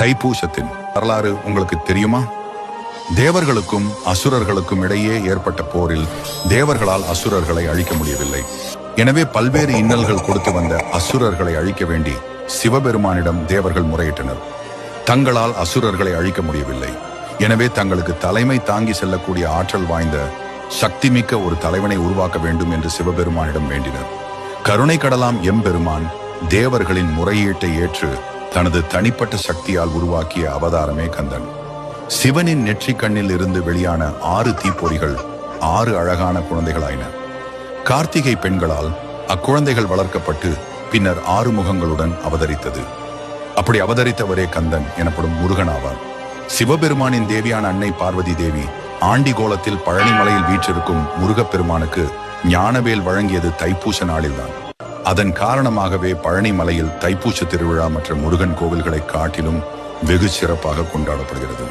தைப்பூசத்தின் வரலாறு உங்களுக்கு தெரியுமா? தேவர்களுக்கும் அசுரர்களுக்கும் இடையே ஏற்பட்ட போரில் தேவர்களால் அசுரர்களை அழிக்க முடியவில்லை. எனவே பல்வேறு இன்னல்கள் கொடுத்து வந்த அசுரர்களை அழிக்க வேண்டி சிவபெருமானிடம் தேவர்கள் முறையிட்டனர். தங்களால் அசுரர்களை அழிக்க முடியவில்லை. எனவே தங்களுக்கு தலைமை தாங்கி செல்லக்கூடிய ஆற்றல் வாய்ந்த சக்திமிக்க ஒரு தலைவனை உருவாக்க வேண்டும் என்று சிவபெருமானிடம் வேண்டினர். கருணை கடலாம் எம்பெருமான் தேவர்களின் முறையீட்டை ஏற்று தனது தனிப்பட்ட சக்தியால் உருவாக்கிய அவதாரமே கந்தன். சிவனின் நெற்றி கண்ணில் இருந்து வெளியான ஆறு தீப்பொறிகள் ஆறு அழகான குழந்தைகளாயின. கார்த்திகை பெண்களால் அக்குழந்தைகள் வளர்க்கப்பட்டு பின்னர் ஆறு முகங்களுடன் அவதரித்தது. அப்படி அவதரித்தவரே கந்தன் எனப்படும் முருகன் ஆவார். சிவபெருமானின் தேவியான அன்னை பார்வதி தேவி ஆண்டி கோலத்தில் பழனிமலையில் வீற்றிருக்கும் முருகப்பெருமானுக்கு ஞானவேல் வழங்கியது தைப்பூச நாளில்தான். அதன் காரணமாகவே பழனி மலையில் தைப்பூச திருவிழா மற்ற முருகன் கோவில்களை காட்டிலும் வெகு சிறப்பாக கொண்டாடப்படுகிறது.